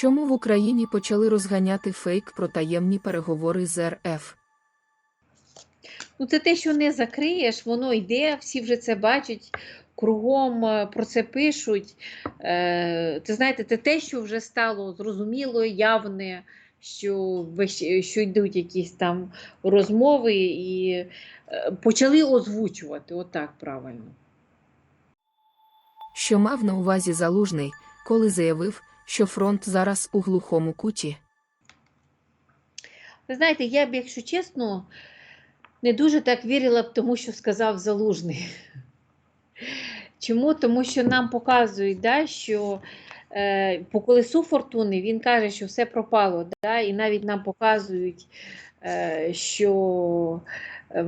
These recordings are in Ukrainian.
Чому в Україні почали розганяти фейк про таємні переговори з РФ? Ну, це те, що не закриєш, воно йде, всі вже це бачать, кругом е, про це пишуть. Е, Це знаєте, це те, що вже стало зрозуміло, явне, що, що йдуть якісь там розмови і е, почали озвучувати, отак правильно. Що мав на увазі залужний, коли заявив, що фронт зараз у глухому куті? Ви знаєте, я б, якщо чесно, не дуже так вірила б тому, що сказав Залужний. Чому? Тому що нам показують, да, що е, по колесу фортуни він каже, що все пропало. Да, і навіть нам показують, е, що е,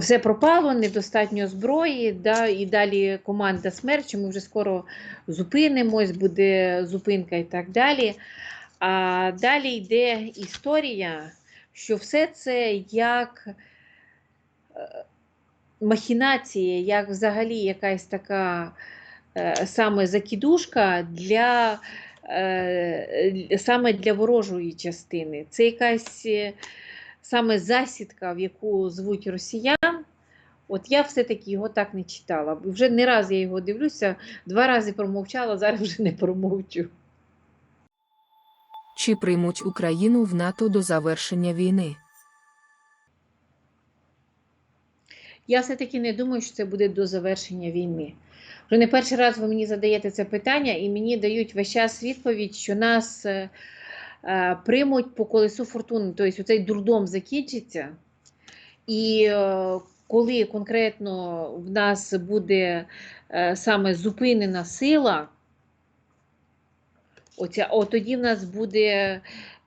все пропало, недостатньо зброї, да, і далі команда смерть, що ми вже скоро зупинимось, буде зупинка і так далі. А далі йде історія, що все це як е, махінація, як взагалі якась така е, саме закидушка для, е, саме для ворожої частини. Це якась саме засідка, в яку звуть росіян. От я все-таки його так не читала. Вже не раз я його дивлюся, два рази промовчала, зараз вже не промовчу. Чи приймуть Україну в НАТО до завершення війни? Я все-таки не думаю, що це буде до завершення війни. Вже не перший раз ви мені задаєте це питання, і мені дають весь час відповідь, що нас е, приймуть по колесу фортуни. Тобто цей дурдом закінчиться. І е, коли конкретно в нас буде е, саме зупинена сила, оця, от тоді в нас буде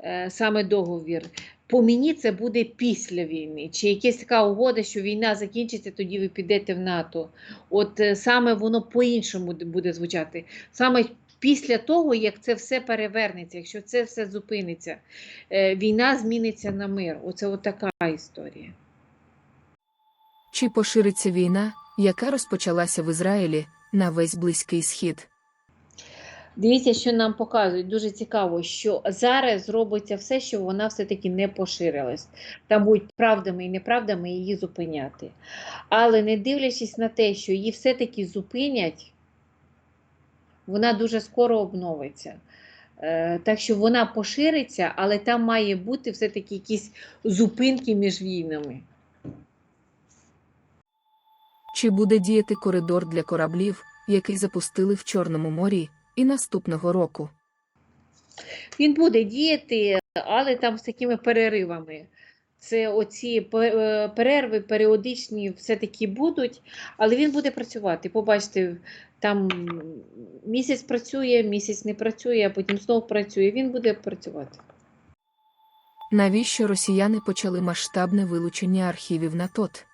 е, саме договір. По мені це буде після війни. Чи якась така угода, що війна закінчиться, тоді ви підете в НАТО. От е, саме воно по-іншому буде звучати. Саме після того, як це все перевернеться, якщо це все зупиниться, е, війна зміниться на мир. Оце от така історія. Чи пошириться війна, яка розпочалася в Ізраїлі, на весь Близький Схід? Дивіться, що нам показують. Дуже цікаво, що зараз робиться все, щоб вона все-таки не поширилась. Там будуть правдами і неправдами її зупиняти. Але не дивлячись на те, що її все-таки зупинять, вона дуже скоро обновиться. Е, Так що вона пошириться, але там має бути все-таки якісь зупинки між війнами. Чи буде діяти коридор для кораблів, який запустили в Чорному морі, і наступного року? Він буде діяти, але там з такими переривами. Це оці е, перерви періодичні все-таки будуть, але він буде працювати. Побачите, там місяць працює, місяць не працює, а потім знов працює. Він буде працювати. Навіщо росіяни почали масштабне вилучення архівів на ТОТ?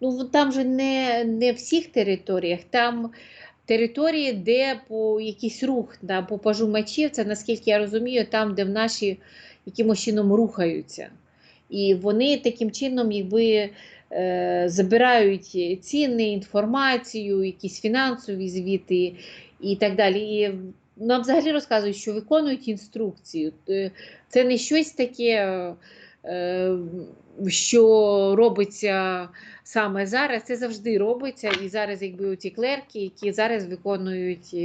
Ну, там же не, не всіх територіях, там території, де по якийсь рух, да, по пажу мечів, це наскільки я розумію, там, де в наші якимось чином рухаються. І вони таким чином, якби е, забирають ціни, інформацію, якісь фінансові звіти і так далі. І нам взагалі розказують, що виконують інструкцію. Е, Це не щось таке, е, що робиться саме зараз. Це завжди робиться. І зараз, якби ці клерки, які зараз виконують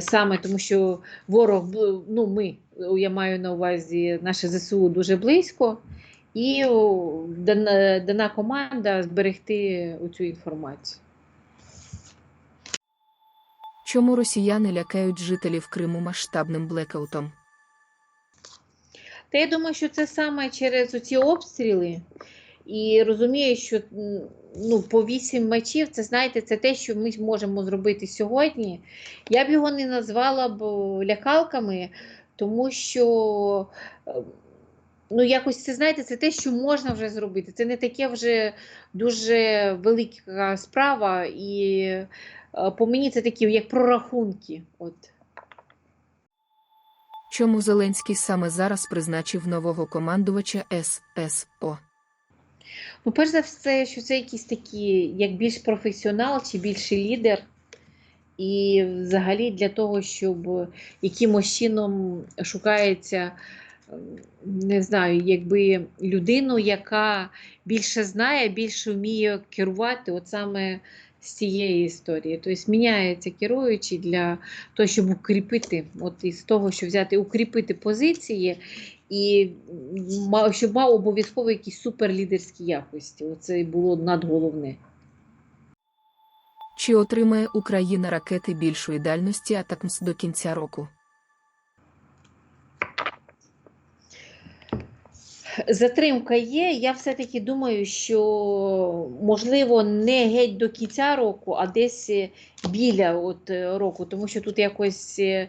саме тому, що ворог, ну ми, я маю на увазі наше ЗСУ дуже близько, і дана, дана команда зберегти цю інформацію. Чому росіяни лякають жителів Криму масштабним блекаутом? Та я думаю, що це саме через оці обстріли. І розумію, що ну, по вісім мечів, це знаєте, це те, що ми можемо зробити сьогодні. Я б його не назвала б лякалками, тому що е, ну, якось це знаєте, це те, що можна вже зробити. Це не таке вже дуже велика справа. І е, по мені це такі як прорахунки. От. Чому Зеленський саме зараз призначив нового командувача ССО? Ну, перш за все, що це якийсь такий, як більш професіонал чи більший лідер. І взагалі для того, щоб якимось чином шукається, не знаю, якби людину, яка більше знає, більше вміє керувати, от саме з цієї історії. Тобто міняється керуючий для того, щоб укріпити, от із того, що взяти, укріпити позиції, і щоб мав обов'язково якісь суперлідерські якості. Оце було надголовне. Чи отримає Україна ракети більшої дальності Атакмс до кінця року? Затримка є. Я все-таки думаю, що можливо не геть до кінця року, а десь е, біля от, е, року, тому що тут якось е,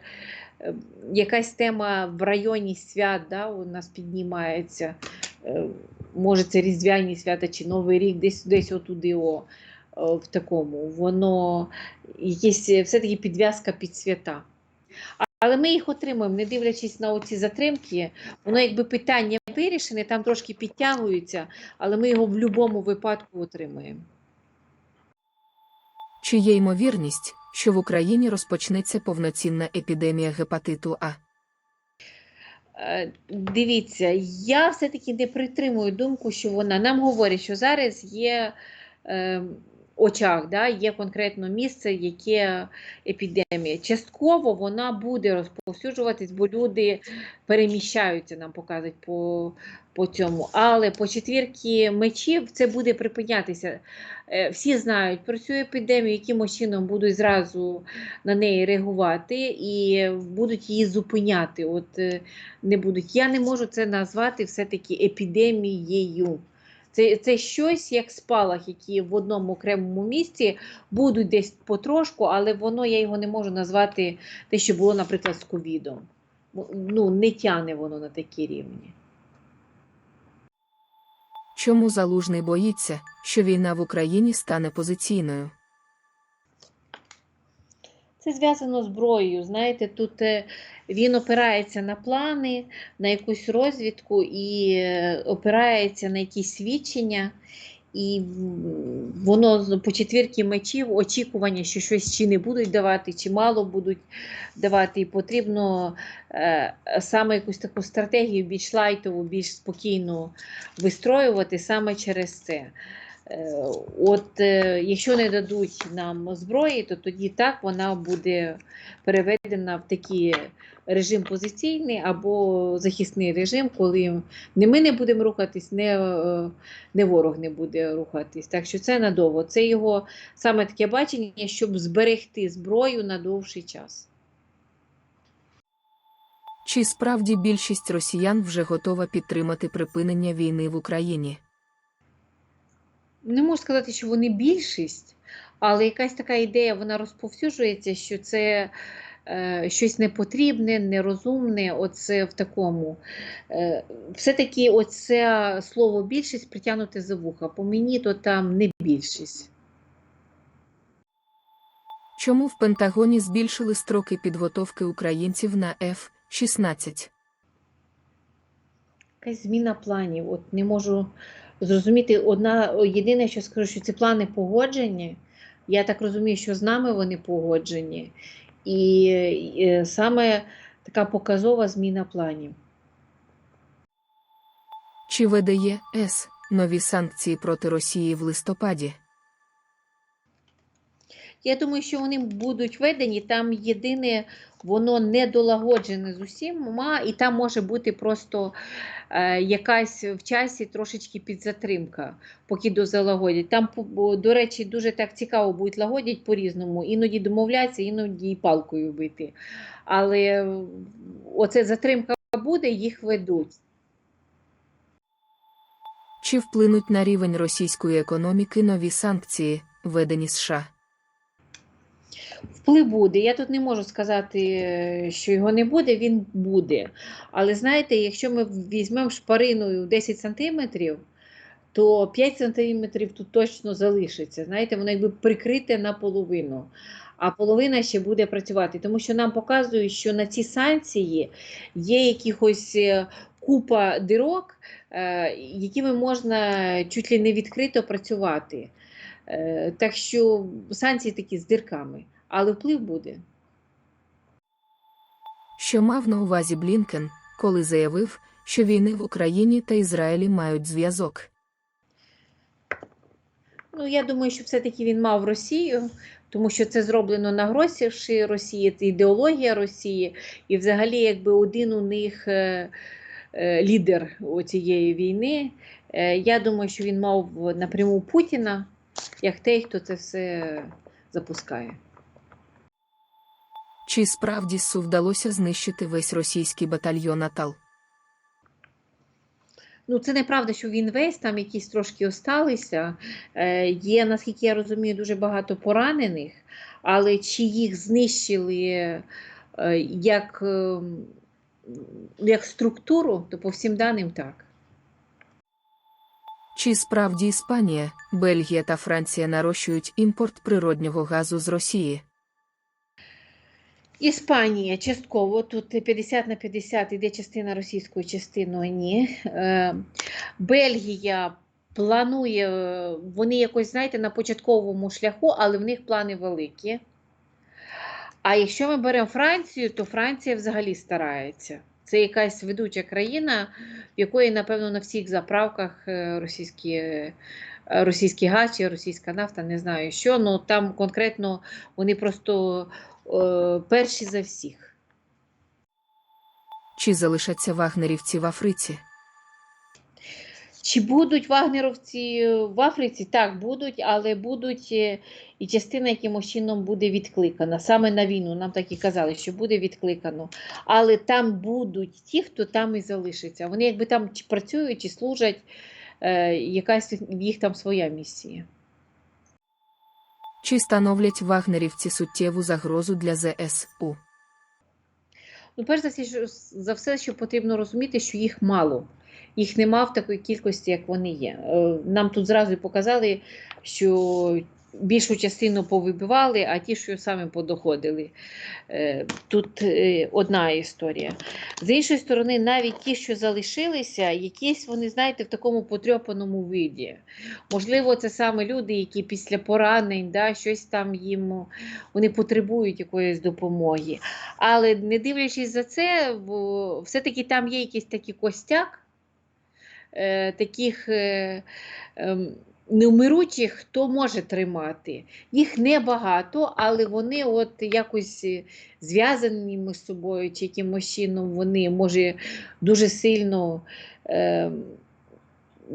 якась тема в районі свят да, у нас піднімається. Може, це Різдвяні свята чи Новий рік, десь десь отуди о, в такому. Воно якесь е, все-таки підв'язка під свята. Але ми їх отримуємо, не дивлячись на оці затримки, воно якби питання вирішене, там трошки підтягуються, але ми його в будь-якому випадку отримаємо. Чи є ймовірність, що в Україні розпочнеться повноцінна епідемія гепатиту А? Е, Дивіться, я все-таки не притримую думку, що вона нам говорить, що зараз є е, очах, да, є конкретно місце, яке епідемія. Частково вона буде розповсюджуватись, бо люди переміщаються, нам показують по, по цьому. Але по четвірки мечів це буде припинятися. Е, Всі знають про цю епідемію, яким чином будуть зразу на неї реагувати і будуть її зупиняти. От е, не будуть. Я не можу це назвати все-таки епідемією. Це, це щось як спалах, які в одному окремому місці будуть десь потрошку, але воно я його не можу назвати те, що було, наприклад, з ковідом. Ну, не тяне воно на такі рівні. Чому залужний боїться, що війна в Україні стане позиційною? Це зв'язано з зброєю. Знаєте, тут е, він опирається на плани, на якусь розвідку і е, опирається на якісь свідчення. І воно по четвірки мечів очікування, що щось чи не будуть давати, чи мало будуть давати. І потрібно е, саме якусь таку стратегію більш лайтову, більш спокійну вистроювати саме через це. Е, От е, якщо не дадуть нам зброї, то тоді так вона буде переведена в такий режим позиційний або захисний режим, коли не ми не будемо рухатись, не, е, не ворог не буде рухатись. Так що це надовго. Це його саме таке бачення, щоб зберегти зброю на довший час. Чи справді більшість росіян вже готова підтримати припинення війни в Україні? Не можу сказати, що вони більшість, але якась така ідея вона розповсюджується, що це е, щось непотрібне, нерозумне. Оце в такому. Е, все-таки оце слово більшість притягнуте за вуха. По мені то там не більшість. Чому в Пентагоні збільшили строки підготовки українців на F-16? Якась зміна планів. От не можу зрозуміти. Одна єдине, що скажу, що ці плани погоджені. Я так розумію, що з нами вони погоджені. І, і саме така показова зміна планів. Чи видає ЄС нові санкції проти Росії в листопаді? Я думаю, що вони будуть введені. Там єдине, воно не долагоджене з усіма, і там може бути просто е, якась в часі трошечки підзатримка, поки дозалагодять. Там, до речі, дуже так цікаво будуть лагодять по-різному, іноді домовляться, іноді і палкою бити. Але е, оце затримка буде, їх ведуть. Чи вплинуть на рівень російської економіки нові санкції, введені США? Вплив буде. Я тут не можу сказати, що його не буде, він буде. Але знаєте, якщо ми візьмемо шпариною 10 сантиметрів, то 5 сантиметрів тут точно залишиться. Знаєте, воно якби прикрите наполовину, а половина ще буде працювати. Тому що нам показують, що на ці санкції є якихось е, купа дирок, е, якими можна чуть ли не відкрито працювати. Е, Так що санкції такі з дирками. Але вплив буде. Що мав на увазі Блінкен, коли заявив, що війни в Україні та Ізраїлі мають зв'язок. Ну, я думаю, що все-таки він мав Росію, тому що це зроблено на гроші Росії, це ідеологія Росії, і взагалі, якби один у них е, е, лідер цієї війни. Е, я думаю, що він мав напряму Путіна, як той, хто це все запускає. Чи справді СУ вдалося знищити весь російський батальйон Атал? Ну, це неправда, що він весь, там якісь трошки осталися. Е, є, наскільки я розумію, дуже багато поранених, але чи їх знищили е, як, е, як структуру, то по всім даним так. Чи справді Іспанія, Бельгія та Франція нарощують імпорт природнього газу з Росії? Іспанія частково, тут 50 на 50 іде частина російської частини ні. Е, Бельгія планує, е, вони якось, знаєте, на початковому шляху, але в них плани великі. А якщо ми беремо Францію, то Франція взагалі старається. Це якась ведуча країна, в якої, напевно, на всіх заправках е, російські, російський газ чи російська нафта, не знаю що, але там конкретно вони просто перші за всіх. Чи залишаться вагнерівці в Африці? Чи будуть вагнеровці в Африці? Так, будуть, але будуть е, і частина якимось чином буде відкликана. Саме на війну. Нам так і казали, що буде відкликано. Але там будуть ті, хто там і залишиться. Вони якби там чи працюють, чи служать, е, якась їх там своя місія. Чи становлять вагнерівці суттєву загрозу для ЗСУ? Ну, перш за все, за все, що потрібно розуміти, що їх мало. Їх нема в такої кількості, як вони є. Е, Нам тут зразу показали, що більшу частину повибивали, а ті, що саме подоходили. Е, Тут е, одна історія. З іншої сторони, навіть ті, що залишилися, якісь вони, знаєте, в такому потрьопаному виді. Можливо, це саме люди, які після поранень, да, щось там їм вони потребують якоїсь допомоги. Але не дивлячись за це, все-таки там є якийсь такий костяк е, таких е, хто може тримати. Їх небагато, але вони от якось е, зв'язані між собою, чи якимось чином вони може дуже сильно. Е,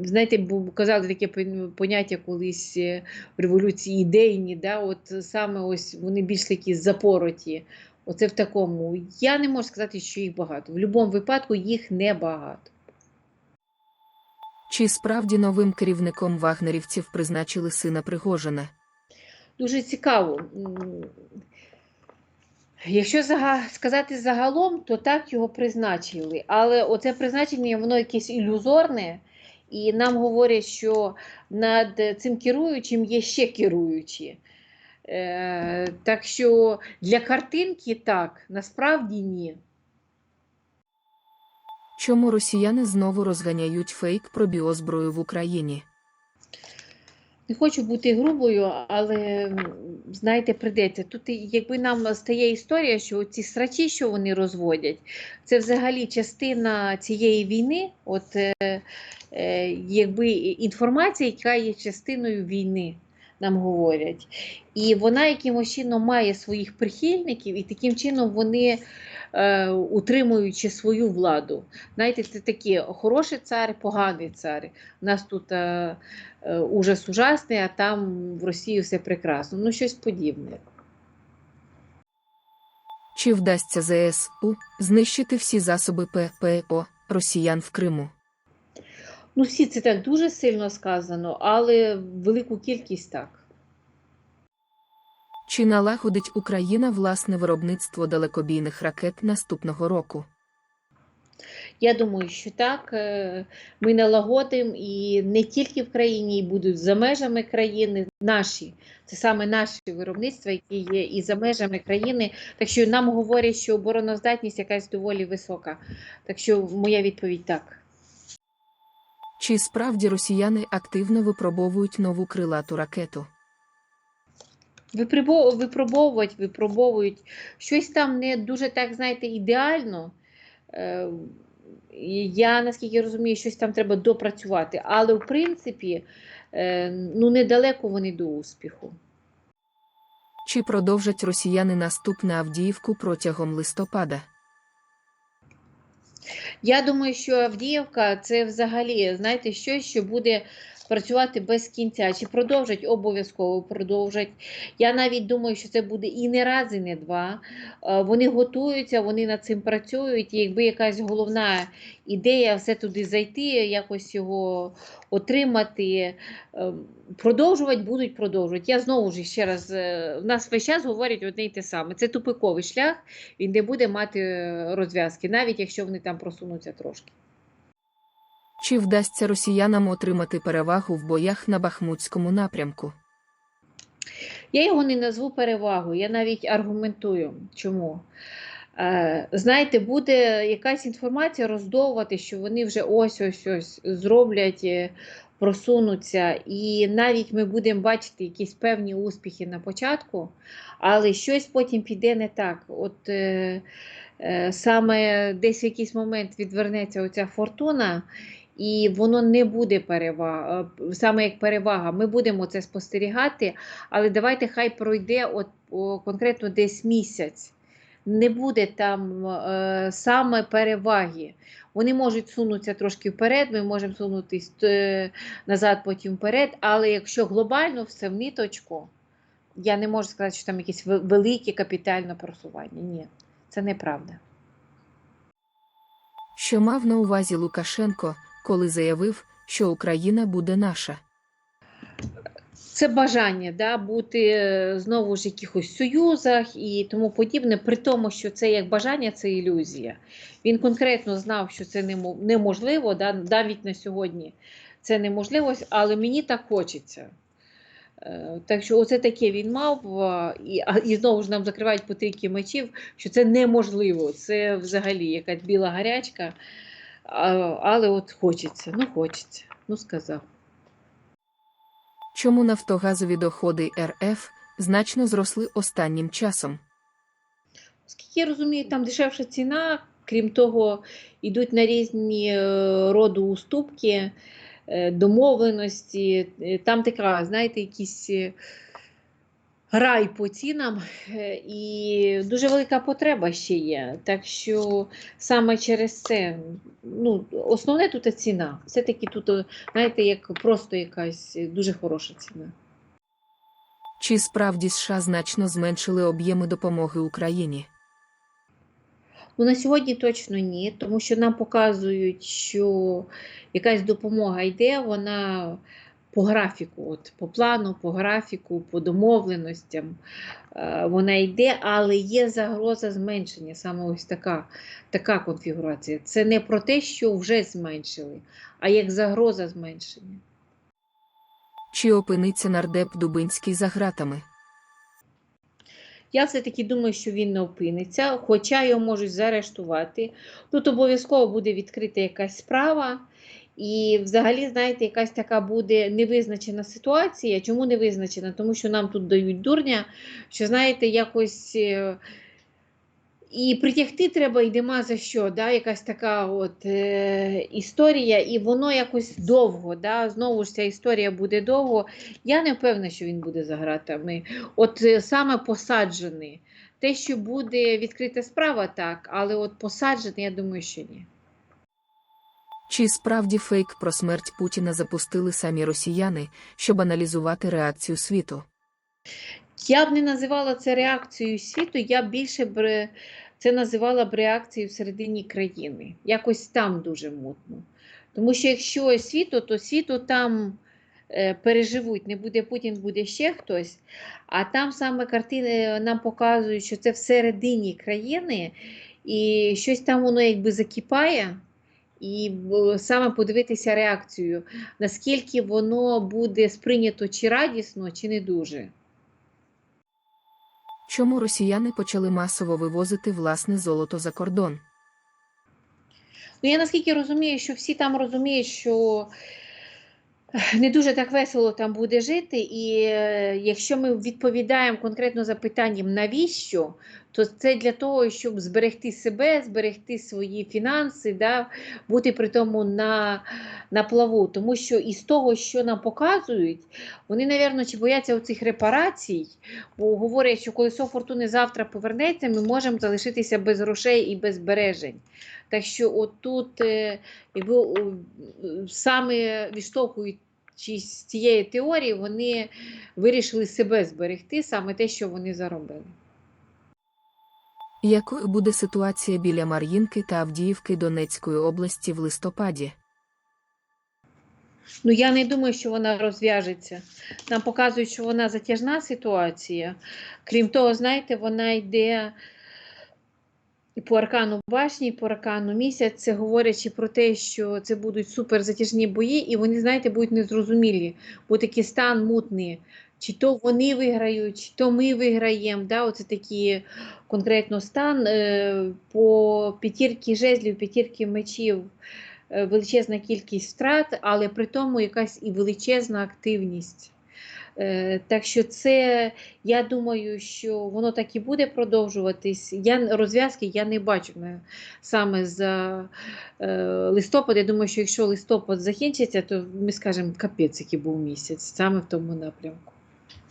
Знаєте, казали таке поняття колись е, в революції ідейні, да? от саме ось вони більш такі запороті. Оце в такому. Я не можу сказати, що їх багато. В будь-якому випадку їх небагато. Чи справді новим керівником вагнерівців призначили сина Пригожина? Дуже цікаво. Якщо сказати загалом, то так його призначили. Але оце призначення, воно якесь ілюзорне, і нам говорять, що над цим керуючим є ще керуючі. Е, так що для картинки так, насправді ні. Чому росіяни знову розганяють фейк про біозброю в Україні? Не хочу бути грубою, але знаєте, прийдеться. Тут якби нам стає історія, що ці срачі, що вони розводять, це взагалі частина цієї війни, от е, е, якби інформація, яка є частиною війни, нам говорять. І вона якимось чином має своїх прихильників, і таким чином вони е, утримуючи свою владу. Знаєте, це такі хороший цар, поганий цар. У нас тут е, е, ужас ужасний, а там в Росії все прекрасно. Ну, щось подібне. Чи вдасться ЗСУ знищити всі засоби ППО росіян в Криму? Ну, всі це так дуже сильно сказано, але велику кількість так. Чи налагодить Україна власне виробництво далекобійних ракет наступного року? Я думаю, що так. Е, Ми налагодимо і не тільки в країні, і будуть за межами країни наші. Це саме наші виробництва, які є і за межами країни. Так що нам говорять, що обороноздатність якась доволі висока. Так що моя відповідь так. Чи справді росіяни активно випробовують нову крилату ракету? Випробов- випробовувати, випробовують. Щось там не дуже так, знаєте, ідеально. Е, Я наскільки розумію, щось там треба допрацювати. Але в принципі, е, ну недалеко вони до успіху. Чи продовжать росіяни наступ на Авдіївку протягом листопада? Я думаю, що Авдіївка це взагалі, знаєте, щось, що буде працювати без кінця. Чи продовжать? Обов'язково продовжать. Я навіть думаю, що це буде і не раз, і не два. Е, Вони готуються, вони над цим працюють. І якби якась головна ідея все туди зайти, якось його отримати, е, продовжувати будуть продовжувати. Я знову ж ще раз, е, в нас весь час говорять одне й те саме. Це тупиковий шлях, він не буде мати розв'язки, навіть якщо вони там просунуться трошки. Чи вдасться росіянам отримати перевагу в боях на Бахмутському напрямку? Я його не назву перевагою, я навіть аргументую. Чому? Е, знаєте, буде якась інформація роздовувати, що вони вже ось-ось ось зроблять, е, просунуться, і навіть ми будемо бачити якісь певні успіхи на початку, але щось потім піде не так. От е, е, саме десь в якийсь момент відвернеться оця фортуна. І воно не буде перевага, саме як перевага. Ми будемо це спостерігати, але давайте хай пройде от, конкретно десь місяць. Не буде там е, саме переваги. Вони можуть сунутися трошки вперед, ми можемо сунутися е, назад, потім вперед. Але якщо глобально все в ниточку, я не можу сказати, що там якесь ве- велике капітальне просування. Ні, це неправда. Що мав на увазі Лукашенко, коли заявив, що Україна буде наша? Це бажання да, бути е, знову ж якихось союзах і тому подібне, при тому, що це як бажання, це ілюзія. Він конкретно знав, що це неможливо, да, навіть на сьогодні це неможливо, але мені так хочеться. Е, Так що оце таке він мав, і, і знову ж нам закривають по мечів, що це неможливо. Це взагалі якась біла гарячка. Але от хочеться, ну хочеться, ну сказав. Чому нафтогазові доходи РФ значно зросли останнім часом? Оскільки я розумію, там дешевша ціна, крім того, йдуть на різні е, роду уступки, е, домовленості. Е, Там така, знаєте, якийсь е, рай по цінам, е, і дуже велика потреба ще є. Так що саме через це, ну, основне тут ціна. Все-таки тут, знаєте, як просто якась дуже хороша ціна. Чи справді США значно зменшили об'єми допомоги Україні? Ну, на сьогодні точно ні, тому що нам показують, що якась допомога йде, вона по графіку, от, по плану, по графіку, по домовленостям е, вона йде, але є загроза зменшення, саме ось така, така конфігурація. Це не про те, що вже зменшили, а як загроза зменшення. Чи опиниться нардеп Дубинський за гратами? Я все-таки думаю, що він не опиниться, хоча його можуть заарештувати. Тут обов'язково буде відкрита якась справа. І взагалі, знаєте, якась така буде невизначена ситуація. Чому не визначена? Тому що нам тут дають дурня, що, знаєте, якось е, і притягти треба і нема за що. Да? Якась така от е, історія, і воно якось довго. Да? Знову ж ця історія буде довго. Я не впевнена, що він буде за гратами. От е, саме посаджений. Те, що буде відкрита справа, так, але от посаджений, я думаю, що ні. Чи справді фейк про смерть Путіна запустили самі росіяни, щоб аналізувати реакцію світу? Я б не називала це реакцією світу, я більше б це називала б реакцією всередині країни. Якось там дуже мутно. Тому що якщо світу, то світу там е, переживуть, не буде Путін, буде ще хтось. А там саме картини нам показують, що це всередині країни, і щось там воно якби закипає. І саме подивитися реакцію, наскільки воно буде сприйнято чи радісно, чи не дуже. Чому росіяни почали масово вивозити власне золото за кордон? Ну, я наскільки розумію, що всі там розуміють, що не дуже так весело там буде жити. І е, якщо ми відповідаємо конкретно запитанням, навіщо, то це для того, щоб зберегти себе, зберегти свої фінанси, да, бути при тому на, на плаву. Тому що із того, що нам показують, вони, напевно, чи бояться оцих репарацій, бо говорять, що колесо фортуни завтра повернеться, ми можемо залишитися без грошей і без збережень. Так що отут, е, якби саме відштовхуючись з цієї теорії, вони вирішили себе зберегти, саме те, що вони заробили. Якою буде ситуація біля Мар'їнки та Авдіївки Донецької області в листопаді? Ну, я не думаю, що вона розв'яжеться. Нам показують, що вона затяжна ситуація. Крім того, знаєте, вона йде по аркану башні, по аркану місяць, це говорячи про те, що це будуть супер затяжні бої, і вони, знаєте, будуть незрозумілі, бо такий стан мутний. Чи то вони виграють, чи то ми виграємо. Да? Оце такий конкретно стан. Е, По п'ятірки жезлів, п'ятірки мечів е, величезна кількість втрат, але при тому якась і величезна активність. Е, Так що це, я думаю, що воно так і буде продовжуватись. Я розв'язки я не бачу саме за е, листопад. Я думаю, що якщо листопад закінчиться, то ми скажемо капець, який був місяць, саме в тому напрямку.